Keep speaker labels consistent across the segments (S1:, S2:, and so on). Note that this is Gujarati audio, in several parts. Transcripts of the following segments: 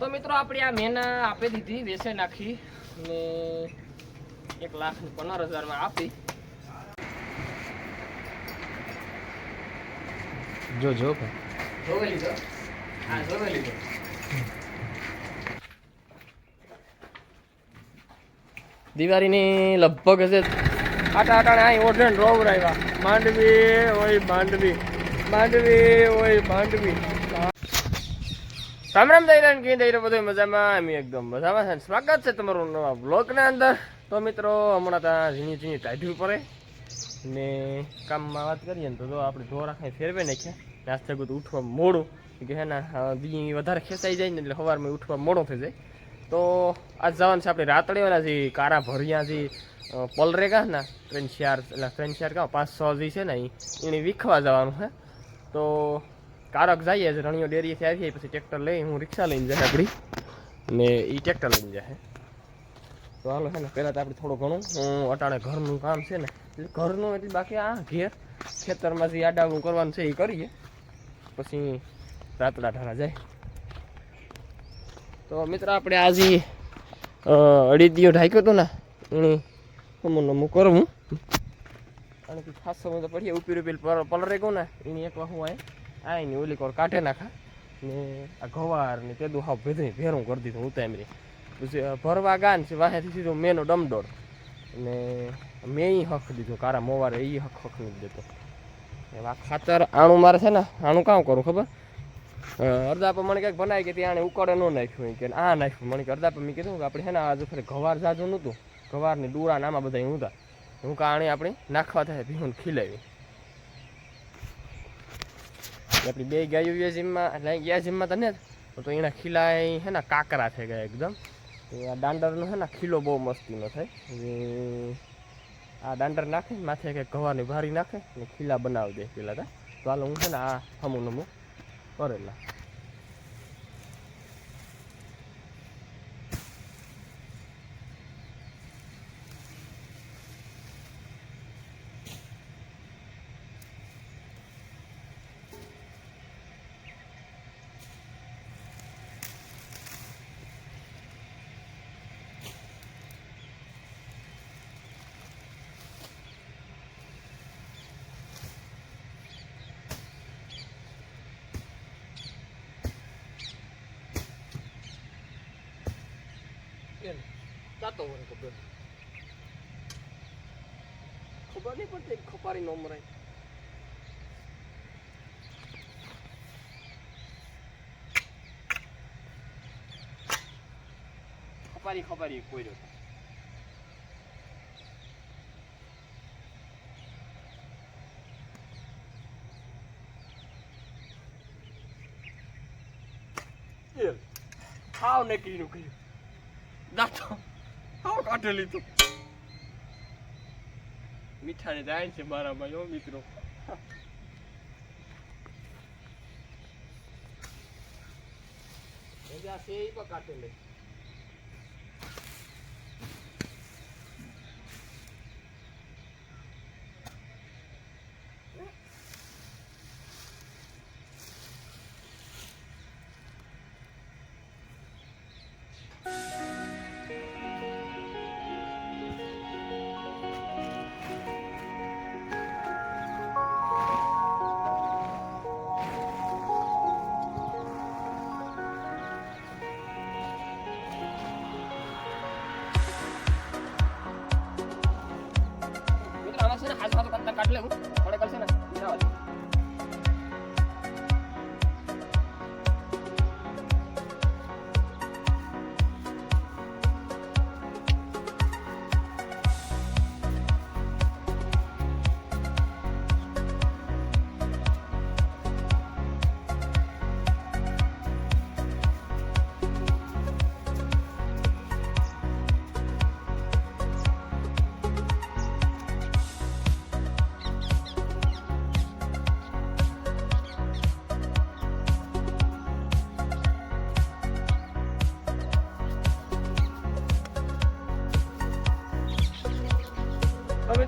S1: તો મિત્રો આપણે આ મેં આપી દીધી વેસે નાખી ને એક લાખ પંદર હજારમાં આપી.
S2: જો જો
S1: જોવે લીધો? હા જોવે લીધો. દિવાળીની લગભગ હશે. આટા આટાણે અહીં ઓઢણ રોવરાવ્યા માંડવી ઓય માંડવી. માંડવી ઓય માંડવી. રામ રામ દઈરાન કી દઈરો બધું મજામાં? અમે એકદમ મજામાં છે સ્વાગત છે તમારું નવા બ્લોગના અંદર. તો મિત્રો હમણાં ત્યાં ઝીણી ઝીણી ટાઢવી પડે ને કામમાં વાત કરીએ ને તો જો આપણે જો આખા ફેરવે નાખ્યા ને ગુત ઉઠવા મોડું. કે હે ના દી વધારે ખેંચાઈ જાય ને એટલે સવારમાં ઉઠવા મોડો થઈ જાય. તો આજ જવાનું છે આપણે રાતળીવાળા જે કારા ભર્યા જે અ, પલરેગા ના ત્રણ ચાર એટલે ત્રણ ચાર કાં પાંચ છ જે છે ને એને વીખવા જવાનું છે. તો કારક જઈએ છે રણિયો ડેરીએથી આવીએ પછી ટ્રેક્ટર લઈ, હું રિક્ષા લઈને જાય આપણી ને એ ટ્રેક્ટર લઈને જાય તો હાલો છે ને, પહેલાં તો આપણે થોડું ઘણું, હું અટાણે ઘરનું કામ છે ને, એટલે ઘરનું એટલે બાકી આ ઘેર, ખેતરમાં જે આડાવણું કરવાનું છે એ કરીએ. પછી રાતડા ઢાળા જાય. તો મિત્ર, આપણે આજે અડીદીઓ ઢાંક્યો હતો ને, એની અમુક અમુક કરવું અને ખાસ સમય તો પડીએ ઉપી રૂપી પલરે કહું ને, એની એક હું આય. આ એની ઓલી કોર કાઢે નાખા ને આ ઘવાર ને તે હાવ ભેદું ભેરું કરી દીધું ઉતામરી પછી આ ભરવા ગાન છે, વાહેથી સીધો મેનો ડમડોળ. ને મેં એ હક દીધું કારા મોવારે એ હક હક નથી દેતો. એવા ખાતર આણું મારે છે ને, આણું કામ કરું, ખબર? અડધા મને ક્યાંક બનાવી કે ત્યાં ઉકાળે ન નાખ્યું કે આ નાખ્યું. મને કે અડધા મેં કીધું કે આપણે છે ને આજે ફરી ઘવાર જાજુ નહોતું. ઘવારની ડૂળા નામાં બધા હું હતા હું કાણી આપણે નાખવા થાય ભીહું ખીલાવી. આપણી બે ગાયો ગયા જીમમાં લઈ ગયા જીમમાં તને તો એના ખીલા હે ને કાકરા થઈ ગયા એકદમ. આ દાંડરનો છે ને ખીલો બહુ મસ્તીનો થાય. આ દાંડર નાખે માથે કંઈક ઘવાની ભારી નાખે અને ખીલા બનાવી દે પેલા તા. હાલો હું છે ને આ હમું નમું કરેલા કેમ જાતો હોય ખબર ખબર નહીં પડતી ખપારી નો મરાય ખપારી ખપારી કોઈ રહ્યો ખાવ ને કીનું કહ્યું દાંતો કાઢે લીધું. મીઠાને જાય છે મારા ભાઈ ઓ મિત્રો છે ઈ પણ કાઢે લે.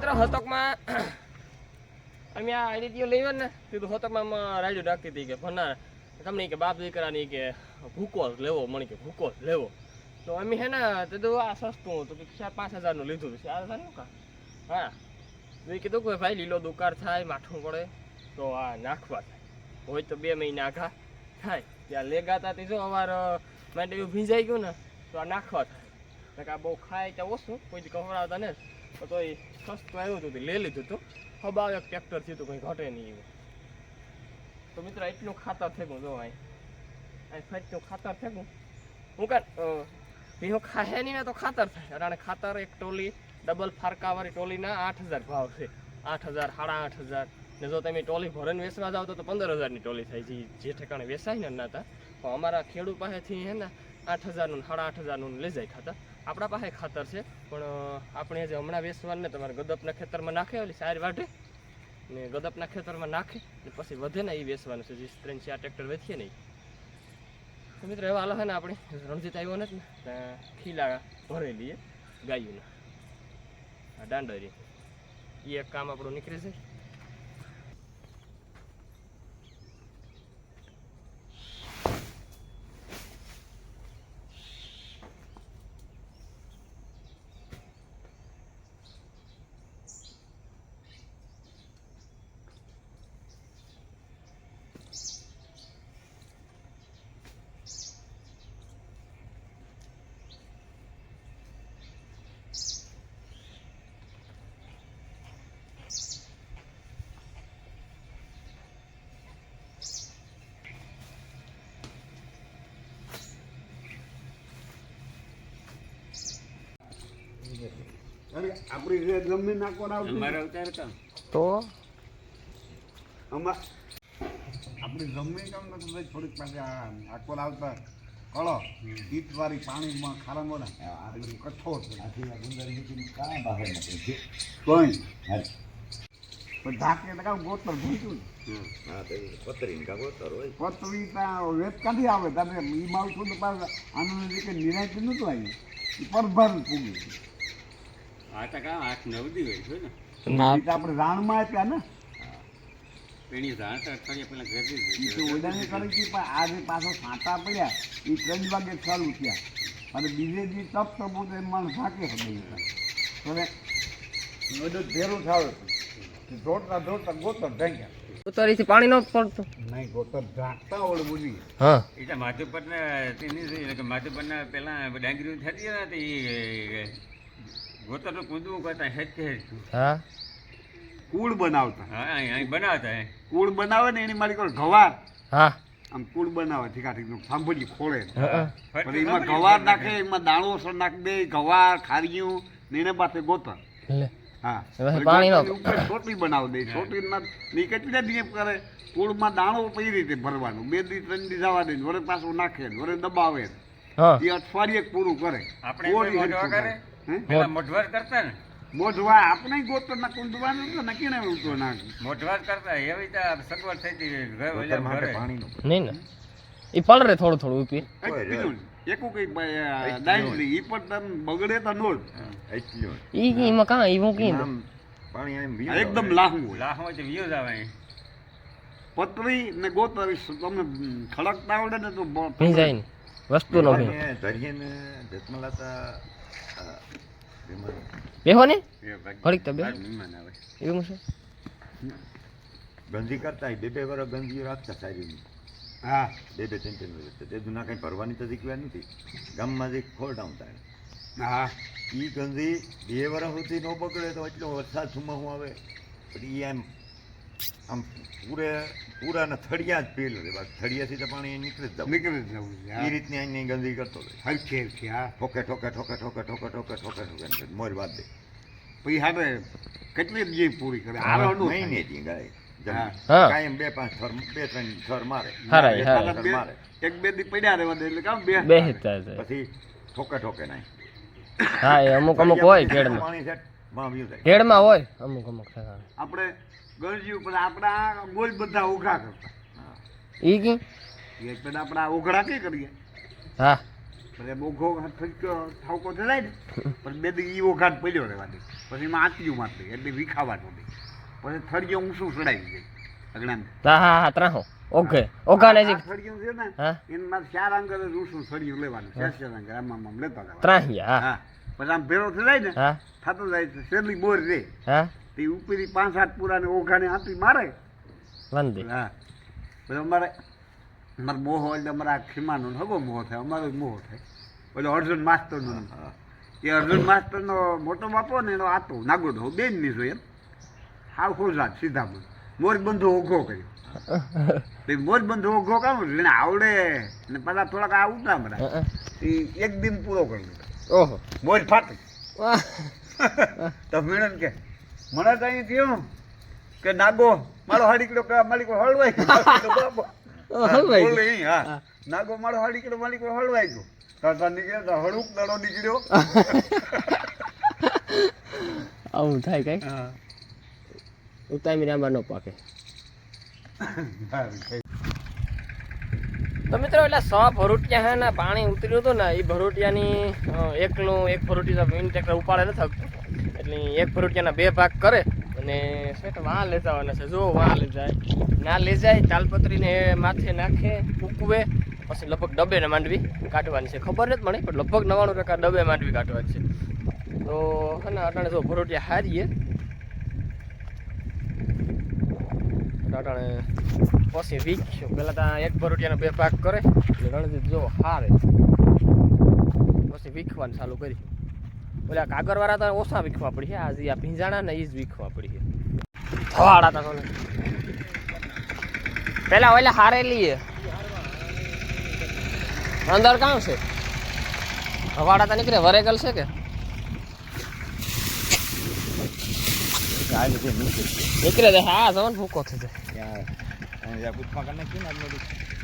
S1: મિત્રો, હતકમાં અમે આ આઈડીટીઓ લઈ ને, સીધું હતકમાં રાઈડો રાખતી હતી કે ભના તમને કે બાપ દીકરાની કે ભૂકો લેવો મળી કે ભૂકો લેવો. તો અમે હે ને, તે આ સસ્તું હતું ચાર પાંચ હજારનું લીધું ચાર હજારનું કા? હા. મેં કીધું કે ભાઈ લીલો દુકાર થાય, માઠું પડે, તો આ નાખવા હોય તો બે મહિના આઘા થાય. ત્યાં લેગાતા તે જો અવાર માટે ભીંજાઈ ગયું ને, તો આ નાખવા થાય. બહુ ખાય ત્યાં ઓછું, કોઈ દી ખવડાવતા ને તો તો એ સસ્તું આવ્યું હતું, તે લઈ લીધું હતું. હવે એક ટ્રેક્ટર થયું હતું, કંઈ ઘટે નહીં એવું. તો મિત્રો એટલું ખાતર થયું જો અહીં અહીં ફેટનું ખાતર થયું હું કાં ભીહો ખાહે નહીં ને તો ખાતર થાય અટાણે ખાતર એક ટોલી ડબલ ફારકાવાળી ટોલીના આઠ હજાર ભાવ છે. આઠ હજાર, સાડા આઠ હજાર. ને જો તમે ટોલી ભરણ વેચવા જાઓ તો તો પંદર હજારની ટોલી થાય જે જે ઠેકાણે વેચાય ને ના હતા પણ અમારા ખેડૂત પાસેથી હે ને, આઠ હજારનું સાડા આઠ હજારનું લઈ જાય ખાતર. આપણા પાસે ખાતર છે, પણ આપણે જે હમણાં વેચવાનું ને તમારે ગદપના ખેતરમાં નાખે ઓલી સારી વાઢે. ને ગદપના ખેતરમાં નાખે ને પછી વધે ને એ વેચવાનું છે, જે ત્રણ, ચાર ટ્રેક્ટર વેચીએ નહીં. તો મિત્રો એવા હાલ ને આપણે, રણજીત આવ્યો નથી ને ખીલા ભરેલી ગાયોના. દાંડરી એ એક કામ આપણું નીકળી જાય.
S2: અરે
S1: તો?
S2: આપણી જમી કામ નથી ભાઈ થોડીક પાસે આકોર આવતા? કળો. ઈટવાળી પાણીમાં ખારામાં કઠોર કોઈ પણ ઢાંકી એટલે કામ ગોતર ભૂંચ્યું પતરી ત્યાં વેત કાઢી આવે. તમે એ માવઠું તો પાછું આનંદ રીતે નિરાય નહોતું આવ્યું પરભર
S3: ફૂગ્યું આઠ નવ દિવસ હોય ને.
S2: આપણે રાણમાં આપ્યા ને?
S3: એની જાણ તો અઠવાડિયા પહેલા ઘરથી
S2: તો ઓડાની કરી હતી પણ આજે પાછો સાંટા પડ્યા. એ ત્રણ વાગે ચાલુ થયા. અને બીજે દી તપ તો પોતે માણસ થાકે હવે હવે બધું ભેરું થાવે દોડતા દોડતા ગોતર ઢાંક્યા.
S1: ઉતારીથી પાણી ન પડતું.
S2: નહીં ગોતર ઢાંકતા ઓળ બુજી
S1: હા.
S3: એ તો માધુપરના તેની એટલે કે માધુપરના પહેલાં ડાંગરી થતી તો ગોતરનું કૂદવું કરતા હેઠ હેઠ
S1: હા?
S2: કૂળ બનાવતા.
S3: હા અહીં બનાવતા હે.
S2: કુળ બનાવે ને એની મારી કોઈ ઘવાર
S1: હા.
S2: આમ કૂળ બનાવે ઠીકા ઠીક સાંભળી ખોળે. પણ એમાં ઘવાર નાખે એમાં દાણો સર નાખી દે ઘવાર ખારીયું ને એને પાસે ગોતર. હા.
S1: હવે
S2: પછી
S1: પાણી નો-
S2: ગોતરની ઉપર સોટી બનાવી દે. સોટીમાં ની કેટલા દિવસ કરે? કુળમાં દાણો કઈ રીતે ભરવાનું? બે દી ત્રણ દી જવા દે વરે પાછું નાખે વરે દબાવે
S1: હા.
S2: એ અઠવાડિયે પૂરું કરે.
S3: આપણે
S2: કોરી.
S3: મોઢવાર કરતા ને?
S2: મોઢવા આપણે ગોતરના કુંડવાનું તો નક્કી ને ઉતો ના
S3: મોઢવાર કરતા એવી તો સગવડ થઈ હતી
S1: નહીં ને. એ પલરે થોડું થોડું ઉપી
S2: એકું કઈ ડાયરી ઈ પણ તમ બગડે તો નો
S1: ઈ કી માં કાં ઈ હું કીધું?
S2: એકદમ લાહું
S3: લાહું તો views આવે.
S2: પતરી ને ગોતર તમને ખડકતા આવડે ને તો ભી
S1: જાય ને. વસ્તુ નો ભીં બેહો ને
S3: ભાઈ.
S1: ઘડીક તો બે.
S3: બાર મહેમાન આવે.
S1: એવું છે?
S4: ગંજી કરતા બે બે વર ગંજી રાખતા સારી
S2: હા.
S4: બે બે ત્રણ ત્રણ વર્ષ તે જૂના કંઈ ભરવાની તો દીકવા નથી. ગામમાં જે ખોરડાઉન થાય.
S2: હા.
S4: એ ગંજી બે વર સુધી ન બગડે તો એટલો વરસાદ સુમાહું આવે. પછી એ એમ આમ પૂરે પૂરાના થળિયા જ પીલ રે બસ થળિયાથી તો પાણી નીકળી જ જવું.
S2: નીકળી જ જવું છે
S4: એ રીતની અહીંની ગંજી કરતો હતો
S2: હરખી હરખી હા.
S4: ઠોકે ઠોકે ઠોકે ઠોકે ઠોકે ઠોકે ઠોકે ઠોકે મોર વાત દે
S2: પછી હારે કેટલી દી પૂરી કરે? હારે નહીં
S4: ને જી ગાય. કાયમ બે પાંચ થર બે ત્રણ થર મારે. મારે.
S2: એક બે દી પડ્યા રહેવા દે એટલે કામ બે
S1: બે હિતા
S4: પછી ઠોકે ઠોકે નહીં
S1: હા એ અમુક અમુક હોય કેડમાં
S4: પાણી સેટમાં વ્યુ થાય
S1: કેળમાં હોય અમુક અમુક
S2: આપણે ગરજ્યું ઉપર આપણા બોલ બધા ઉઘરા કરતા.
S1: ઈ કે?
S2: પેલા આપણા ઉઘરા કે કરીએ?
S1: હા.
S2: પણ એમ ઉઘો ઠપકો ઠાવકો થલાય ને. પણ બે દી ઈ ઓઘાટ પડ્યો રહેવાની પછી એમાં આંતિયું મારતી એટલે વિખાવાનું નહીં. પછી થળિયો ઊંચું ચડાવી જાય અગણાને.
S1: હા હા હા ત્રાહો ઓકે ઓગાને
S2: આ
S1: છે
S2: છે ને એમાં ચાર અંગર રૂસું સળિયું લેવાનું. ચાર ચાર આંગળ આમ આમ લેતા જવાનું.
S1: ત્રાહિયા હા.
S2: હા. પછી આમ ભેરો જાય ને
S1: હા.
S2: થતો જાય છે શેરલી બોર રે.
S1: હા.
S2: તે ઉપરી પાંચ સાત પૂરાને ઓઘાને હાથી મારે.
S1: વંદે
S2: હા. પછી અમારે અમારે મોહ એટલે અમારે આ ખીમાનો ને હગો મોહ થાય અમારો મોહ થાય. એટલે અર્જુન માસ્તરનો નામ. એ અર્જુન માસ્તરનો મોટો બાપો ને એનો આતો નાગોડો બેનની જોઈએ એમ. હાવ ખોજા સીધા બોલ. મોર બંધો ઓઘો કર્યો. તે મોર બંધો ઓઘો કામ એને આવડે ને પેલા થોડાક આ ઉતા
S1: હા.
S2: એ એક દિન પૂરો કરી દીધો.
S1: ઓહો.
S2: મોજ ફાટી. તો મેડમ કે મને તો અહીં થયું કે નાગો મારો હાડીકડો કિલો માલિકો હળવાઈ ગયો. બાપો.
S1: હલવાઈ
S2: બોલે
S1: ગયો.
S2: ઈ, હા. નાગો મારો કિલો માલિકો હળવાઈ ગયો. તાતા નીકળ્યો તો હળુક દડો નીકળ્યો.
S1: આવું થાય કઈ. ઉતામી રાંબા ન પાકે. તો મિત્રો, એટલે સો ભરૂટિયા હે ને પાણી ઉતર્યું હતું ને એ ભરૂટિયાની એકનું એક ભરૂટિયા વિન ટ્રેક્ટર ઉપાડે ન થતું. એટલે એક ભરૂટિયાના બે ભાગ કરે અને શેઠ વાં લઈ જવાના છે જો વાં લઈ જાય. ના લઈ જાય તાલપત્રીને માથે નાખે ઉકવે પછી લગભગ ડબ્બે ને માંડવી કાઢવાની છે. ખબર નથી મને, પણ લગભગ નવાણું ટકા ડબ્બે માંડવી કાઢવાની છે. તો હે ને, અટાણે જો ભરૂટિયા હારીએ. અટાણે પછી વીખ્યું પેલા ત્યાં એક ભરોટિયાના બે ભાગ કરે. એટલે રણજીત જો હારે. પછી વીખવાનું ચાલુ કરી. ઓલા કાગરવાળા તો ઓછા વીખવા પડી છે. આજે આ ભીંજાણા ને એ જ વીખવા પડી છે. થવાડા તા કોને. પેલા ઓલા હારે લઈએ અંદર કામ છે? હવાડા તો નીકળે વરેગલ છે કે. નીકળે. હા જવાનું ભૂકો થઈ જાય.
S4: અને કરી ને આટલું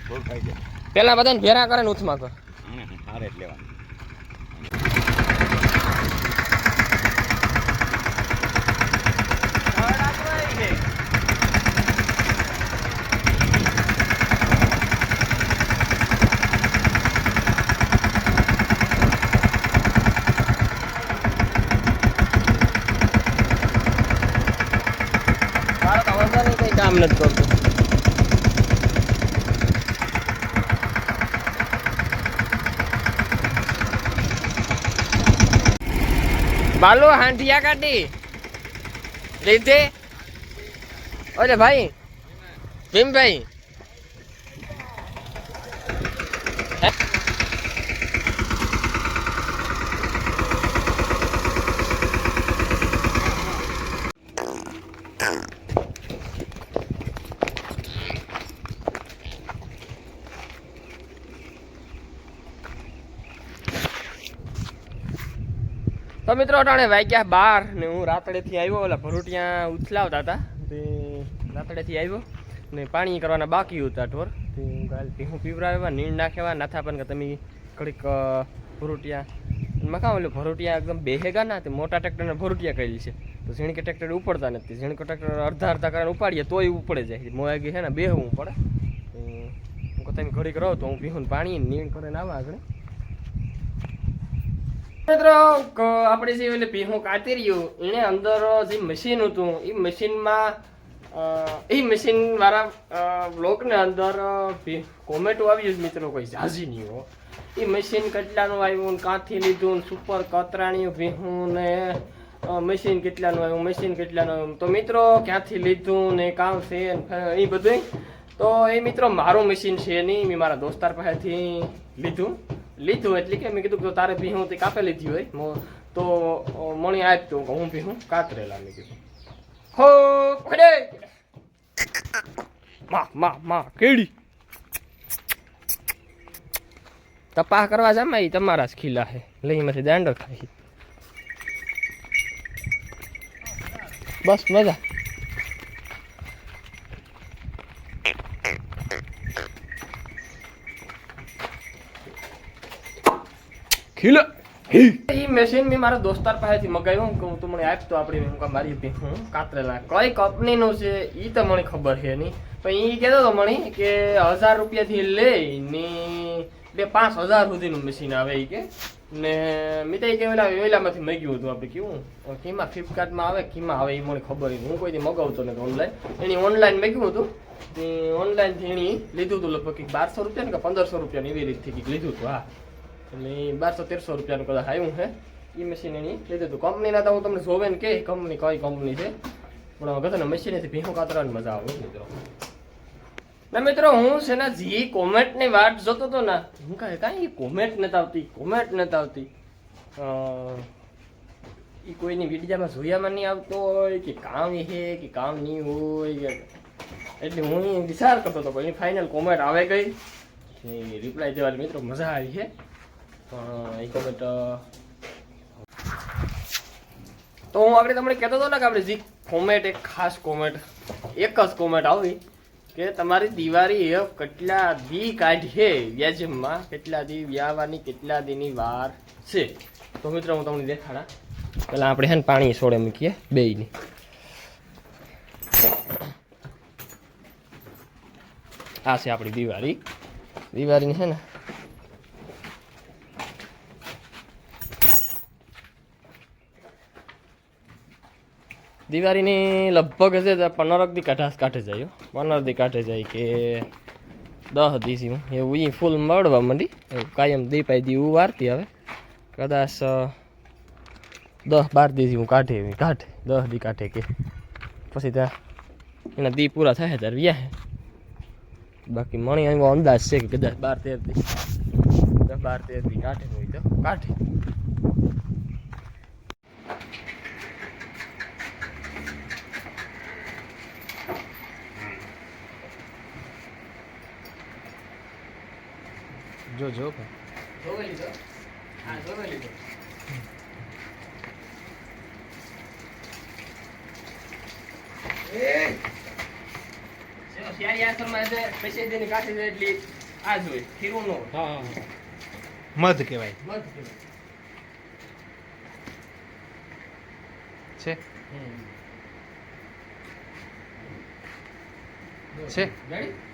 S4: બધું ખાઈ જાય.
S1: પેલા બધાને ભેરા કરે ને ઉથમાં કર
S4: હારે જ લેવાનું.
S1: કામ નથી કરતું. બાલુ હાંડિયા કાઢી. લીધી? ઓલે ભાઈ ભીમભાઈ તો મિત્રો અટાણે વાગ્યા બાર ને હું રાતડેથી આવ્યો, ઓલા ભરૂટિયા ઉથલાવતા હતા. તે રાતડેથી આવ્યો ને પાણી કરવાના બાકી હતા ઢોર. તે હું કાલ ભીહું પીવરાવ્યા નીણ નાખ્યા નાથા પણ કે તમે ઘડીક ભરૂટિયા મકા ઓલું ભરૂટિયા એકદમ બેહેગા ના, તે મોટા ટ્રેક્ટરને ભરૂટિયા કરેલી છે. તો ઝીણકે ટ્રેક્ટર ઉપડતા નથી. ઝીણકો ટ્રેક્ટર અડધા અડધા કરીને ઉપાડીએ, તોય ઉપડે જાય. મોયાગી છે ને, બેહવું પડે. હું તમે ઘડીક રહો તો હું પીહું પાણી નીણ કરીને આવા આગળ. મિત્રો આપણે જે એટલે ભીહું કાઢી રહ્યું એને અંદર જે મશીન હતું, એ મશીનમાં એ મશીન મારા બ્લોકને અંદર કોમેટો આવ્યું મિત્રો કોઈ ઝાઝી નહીં હો. એ મશીન કેટલાનું આવ્યું કાંથી લીધું સુપર કતરાણીયું ભીહું ને મશીન કેટલાનું આવ્યું મશીન કેટલાનું આવ્યું. તો મિત્રો, ક્યાંથી લીધું ને કામ છે એ બધું તો એ મિત્રો, મારું મશીન છે નહીં, મેં મારા દોસ્તાર પાસેથી લીધું. લીધું એટલે કે મેં કીધું કે તારે ભીહું તે કાપે લીધી હોય તો મણી આપ કે હું ભીહું? કાતરેલા મેં કીધું. હો, પડે! માં માં માં, કેડી? તપાસ કરવા જામાં એ તમારા જ ખીલા હે. લઈ એમાંથી દાંડો ખાઈ. બસ, મજા. ખીલા એ મશીન મેં મારા દોસ્તાર પાસેથી મગાવ્યું. કે હું તમને મને આપ તો આપણે હું મારી બી હું કાતરેલા. કઈ કંપનીનું છે એ તો મને ખબર છે નહીં. પણ એ કહેતો હતો મને કે હજાર રૂપિયાથી લઈને બે પાંચ હજાર સુધીનું મશીન આવે એ કે. ને મિતાઈ કે ઓલા ઓલામાંથી મગ્યું હતું આપણે કેવું કીમાં ફ્લિપકાર્ટમાં આવે, કીમાં આવે એ મને ખબર નહીં. હું કોઈથી મગાવતો નથી ઓનલાઈન એની ઓનલાઈન મગ્યું હતું. ઓનલાઈનથી એની લીધું હતું લગભગ બારસો રૂપિયા ને કે પંદરસો રૂપિયાની એવી રીતથી લીધું હતું, હા. એ બારસો તેરસો રૂપિયાનું કદાચ આવ્યું છે એ મશીન એની લીધું હતું કંપનીના તો હું તમને જોવે ને કે કંપની કઈ કંપની છે. પણ હવે કદાચ મશીનેથી ભીહું કાતરવાની મજા આવે મિત્રો. ના મિત્રો, હું છે ને જે કોમેન્ટની વાત જોતો હતો ને, હું કાંઈ કાંઈ કોમેન્ટ નથી આવતી કોમેન્ટ નથી આવતી. એ કોઈની વિડીયામાં જોયામાં નહીં આવતો હોય, કે કામ છે, કે કામ નહીં હોય એટલે હું વિચાર કરતો હતો એની ફાઇનલ કોમેન્ટ આવે ગઈ. રિપ્લાય દેવાની મિત્રો મજા આવી છે પણ એ બેટ તો હું આગળ તમને કહેતો હતો ને કે આપણે જી કોમેન્ટ એક ખાસ કોમેન્ટ એક જ કોમેન્ટ આવી કે તમારી દિવાળી એ કેટલા દી કાઢીએ વ્યાજમાં, કેટલા દી વ્યાવાની, કેટલા દીની વાર છે? તો મિત્રો, હું તમને દેખાડા. પેલા આપણે છે ને પાણી સોડે મૂકીએ, બેયની. આ છે આપણી દિવાળી. દિવાળીની છે ને દિવાળીની લગભગ હશે પંદર દી કાઢા કાઢે જાય હો. પંદર દી કાઢે જાય કે દસ દીસી એવું અહીં ફૂલ મળવા માંડી. એવું કાયમ દીપાઈ દી વારતી હવે. કદાચ દસ બાર દીથી હું કાઢે એવી. કાઢે. દસ દી કાઢે કે. પછી ત્યાં એના દી પૂરા થાય ત્યારે વ્યાહે બાકી મણી એવો અંદાજ છે કે કદાચ બાર તેર દી. દસ બાર તેર દી કાઢે હોય તો કાઢે
S5: જો જો
S1: જોવેલી તો હા જોવેલી તો શિયાળી આશ્રમમાં છે પૈસે દીની કાઢી છે એટલી આ જ હોય ખીરું નો
S5: હા હા મધ કહેવાય.
S1: મધ કહેવાય.
S5: છે? છે?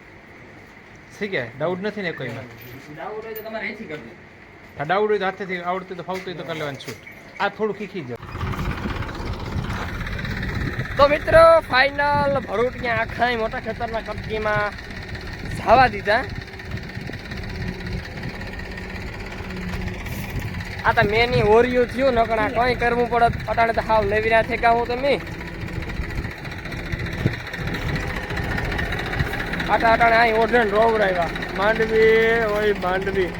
S5: ઠીક છે ડાઉટ નથી ને કોઈમાં?
S1: ડાઉટ હોય તો તમારે અહીંથી કરજો
S5: આ ડાઉટ હોય તો હાથેથી આવડતું હોય તો ફાવતું હોય તો કરી લેવાનું છૂટ. આ થોડું ખીખી જાય
S1: તો મિત્રો ફાઇનલ ભરૂટ ક્યાં આખા મોટા ખેતરના કંપનીમાં જવા દીધા. આ તો મેની ઓરિયું થયું નકણા કંઈ કરવું પડત અટાણે તો હાવ લેવી રહ્યા થેકા હું તમે. આટા અટાણે અહીં ઓઢણ રોવરાવ્યા માંડવી, ઓય માંડવી.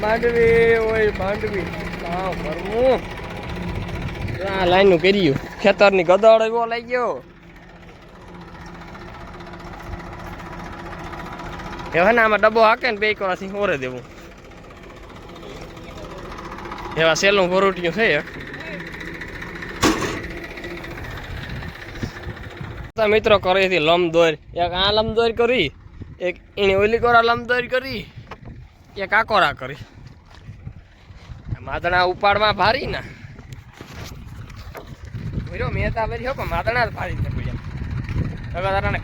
S1: માંડવી, ઓય માંડવી. હા ફરવું આ લાઈનનું કર્યું. ખેતરની ગદળ એવો લઈ ગયો. એવા ને આમાં ડબ્બો હાકે ને બે કોરાથી ઓરે દેવું. એવા સેલું ભરોટિયું છે એક. મિત્રો કરી હતી લંબદોર એક આ લંબદોર કરી, એક એની ઓલી કોરા લંબદોર કરી, એક આ કોરા કરી. માદણા ઉપાડમાં ભારી ના. ભર્યો મહેતા પણ માદણા ફાડી ને ભર્યા.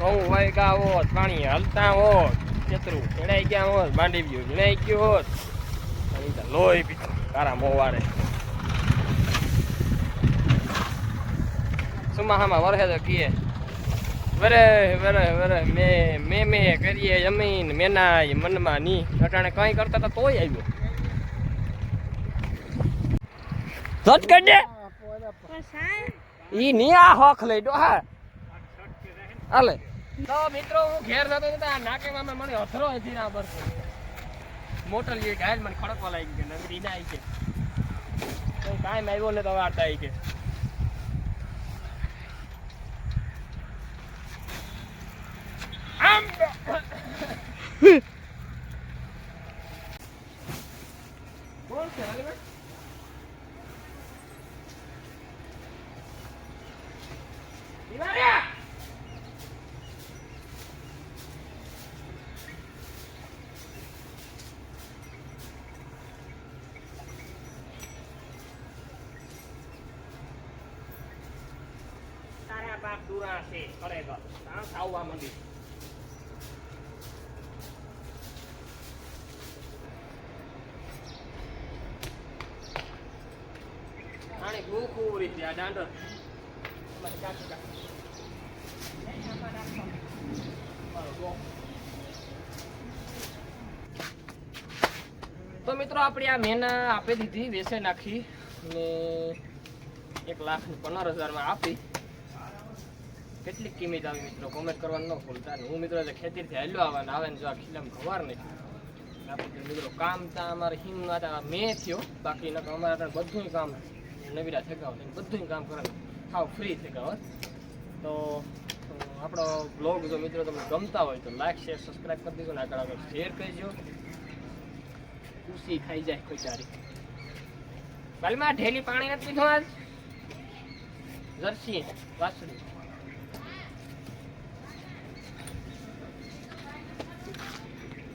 S1: ઘઉં હોય ગા હોત, પાણી હલતા હોત ચેતરું ચડાઈ ગયા હોત માંડી ગયું ચડાઈ ગયું હોત લોહી પીતો, તારા મોવારે. સુમાહામાં વરસે તો કીએ? વરે વરે વરે, મે મે મે કરીએ જમીન, મેનાય, મનમાં ની. અટાણે કઈ કરતા હતા તોય આવ્યો. સચ કરી દે. ઈ ની આ હોખ લઈ દો હા. હાલે. તો મિત્રો, હું ઘેર જતો હતો તો આ નાકેમાં મેં મને અથરો હતી ના પર મોટર લઈએ ગાય મને ખડકવા લાગી કે નગરી ના આવી કે કાંઈ આવ્યો ને તો વાર્તા આવી કે આમ કોણ છે હાલે તિવારિયા તારા બાપ દુરા છે કરે તો તાણ થાવવા મંડી આને ભૂખ ઉરી ત્યાં દાંડર અમારે કાકી કાકી તો મિત્રો આપણે આ મેના આપી દીધી વેસે નાખી ને એક લાખ પંદર હજારમાં આપી. કેટલી કિંમત આવી મિત્રો? કોમેન્ટ કરવાનું ન ભૂલતા હું મિત્રો જે ખેતીથી હેલો આવવાના આવે ને જો આ ખીલામ ખવાર નહીં. આપણે મિત્રો કામ તો અમારે હિમ મેં થયો. બાકી ન અમારે ત્યાં બધું કામ નવીરા થગાવ બધું કામ કરે. હાવ ફ્રી થગાવ તો આપણો બ્લોગ જો મિત્રો તમને ગમતા હોય તો લાઈક શેર સબસ્ક્રાઈબ કરી દીધો ને આગળ આગળ શેર કરજો ખુશી ખાઈ જાય કોઈ તારી બલમાં ઢેલી પાણી નથી પીધું આજ? જર્સી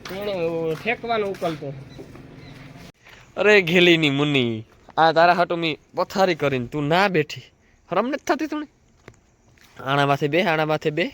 S1: તેને ફેંકવાનું ઉકલતું અરે ઘેલીની મુની, આ તારા હાટો મી પથારી કરીને તું ના બેઠી. હરમ નથી થતી તું આણા માથે બે, આણા માથે બે.